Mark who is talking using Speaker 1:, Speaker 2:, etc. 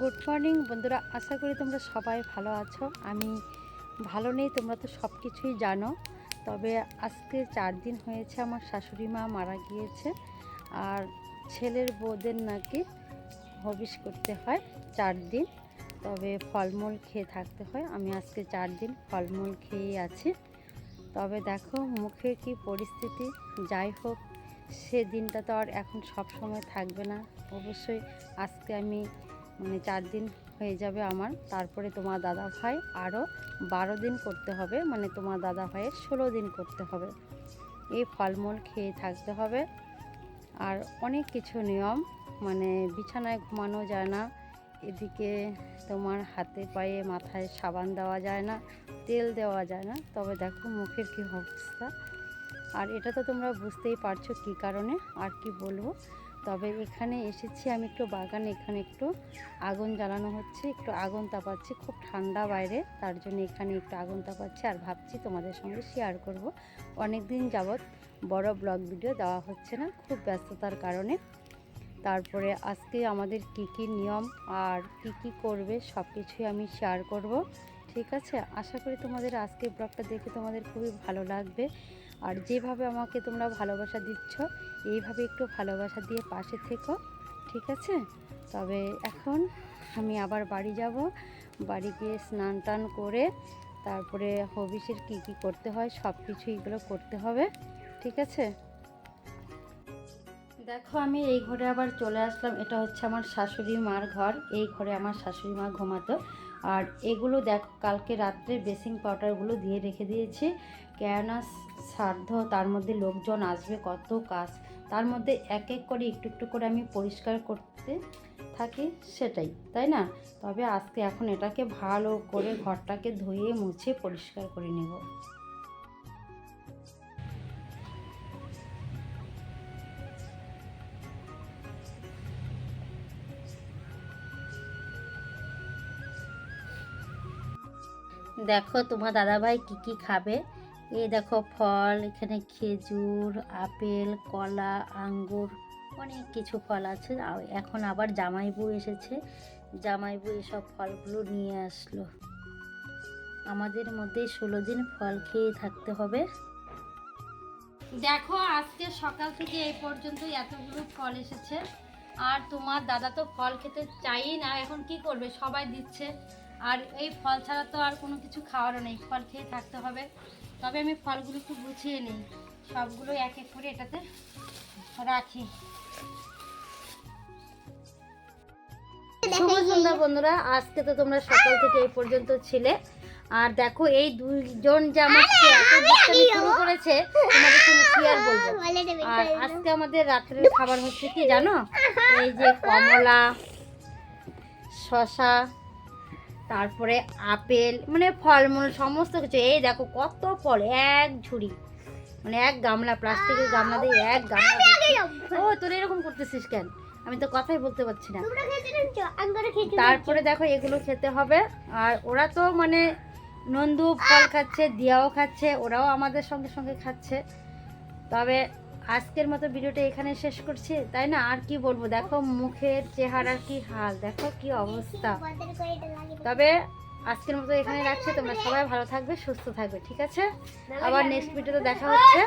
Speaker 1: Good morning বন্ধুরা, আশা করি তোমরা সবাই ভালো আছো। আমি ভালো নেই, তোমরা তো সব কিছুই জানো। তবে আজকে চার দিন হয়েছে, আমার শাশুড়ি মা মারা গিয়েছে। আর ছেলের বউদের নাকি হবিষ করতে হয় চার দিন। তবে ফলমূল খেয়ে থাকতে হয়। আমি আজকে চার দিন ফলমূল খেয়েই আছি। তবে দেখো মুখের কি পরিস্থিতি। যাই হোক, সে দিনটা তো আর এখন সব সময় থাকবে না। অবশ্যই আজকে আমি মানে চার দিন হয়ে যাবে আমার। তারপরে তোমার দাদা ভাই আরও বারো দিন করতে হবে। মানে তোমার দাদা ভাইয়ের ষোলো দিন করতে হবে। এই ফলমূল খেয়ে থাকতে হবে। আর অনেক কিছু নিয়ম মানে বিছানায় ঘুমানো যায় না। এদিকে তোমার হাতে পায়ে মাথায় সাবান দেওয়া যায় না, তেল দেওয়া যায় না। তবে দেখো মুখের কী অবস্থা। আর এটা তো তোমরা বুঝতেই পারছ কী কারণে, আর কি বলব? তবে এখানে এসেছি আমি একটু বাগানে, এখানে একটু আগুন জ্বালানো হচ্ছে, একটু আগুন তাপাচ্ছি, খুব ঠান্ডা বাইরে, তার জন্য এখানে একটু আগুন তাপাচ্ছি আর ভাবছি তোমাদের সঙ্গে শেয়ার করব। অনেক দিন যাবৎ বড় ব্লগ ভিডিও দেওয়া হচ্ছে না, খুব ব্যস্ততার কারণে। তারপরে আজকে আমাদের কি কি নিয়ম আর কি কি করবে সব কিছুই আমি শেয়ার করব, ঠিক আছে? আশা করি তোমাদের আজকে ব্লগটা দেখে তোমাদের খুবই ভালো লাগবে। আর যেভাবে আমাকে তোমরা ভালোবাসা দিচ্ছ এইভাবে একটু ভালোবাসা দিয়ে পাশে থেকো ঠিক আছে? তবে এখন আমি আবার বাড়ি যাব। বাড়ি গিয়ে স্নান টান করে তারপরে হবিষের কি কি করতে হয় সব কিছু এগুলো করতে হবে ঠিক আছে? দেখো আমি এই ঘরে আবার চলে আসলাম। এটা হচ্ছে আমার শাশুড়ি মার ঘর। এই ঘরে আমার শাশুড়ি মা ঘুমাতো। আর এগুলো দেখ, কালকে রাত্রে বেসিং পাউডারগুলো দিয়ে রেখে দিয়েছে। কেননা শ্রাদ্ধ তার মধ্যে লোকজন আসবে, কত কাজ। তার মধ্যে এক এক করে একটু একটু করে আমি পরিষ্কার করতে থাকি, সেটাই, তাই না? তবে আজকে এখন এটাকে ভালো করে ঘরটাকে ধুয়ে মুছে পরিষ্কার করে নেব। দেখো তোমার দাদাভাই কি কি খাবে? এই দেখো ফল, এখানে খেজুর, আপেল, কলা, আঙ্গুর, অনেক কিছু ফল আছে। এখন আবার জামাইবু এসেছে। জামাইবু এসব ফলগুলো নিয়ে আসলো। আমাদের মধ্যে ষোলো দিন ফল খেয়ে থাকতে হবে। দেখো আজকে সকাল থেকে এই পর্যন্ত এতগুলো ফল এসেছে। আর তোমার দাদা তো ফল খেতে চাই না। এখন কি করবে? সবাই দিচ্ছে। আর এই ফল ছাড়া তো আর কোনো কিছু খাওয়ারও নেই ফল খেয়ে থাকতে হবে। তবে আমি ফলগুলো একটু গুছিয়ে নিই। সবগুলো এক এক করে এটাতে রাখি। শুভ সন্ধ্যা বন্ধুরা আজকে তো তোমরা সকাল থেকে এই পর্যন্ত ছিলে। আর দেখো এই দুইজন যে আমাকে শুরু করেছে তোমাদের সঙ্গে আর বলব? আর আজকে আমাদের রাত্রের খাবার হচ্ছে কি জানো? এই যে কমলা শশা তারপরে আপেল মানে ফলমূল সমস্ত কিছু। এই দেখো কত ফল এক ঝুড়ি। মানে এক গামলা প্লাস্টিকের গামলা দিয়ে এক গামলা। ও তোর এরকম করতেছিস কেন? আমি তো কথাই বলতে পারছি না। তারপরে দেখো এগুলো খেতে হবে। আর ওরা তো মানে নন্দু ফল খাচ্ছে দিয়াও খাচ্ছে ওরাও আমাদের সঙ্গে সঙ্গে খাচ্ছে। তবে আজকের মতো ভিডিওটা এখানে শেষ করছি, তাই না? আর কি বলব? দেখো মুখের চেহারার কি হাল, দেখো কি অবস্থা। তবে আজকের মতো এখানে রাখছে, তোমরা সবাই ভালো থাকবে, সুস্থ থাকবে, ঠিক আছে? আবার নেক্সট ভিডিওতে দেখা হচ্ছে।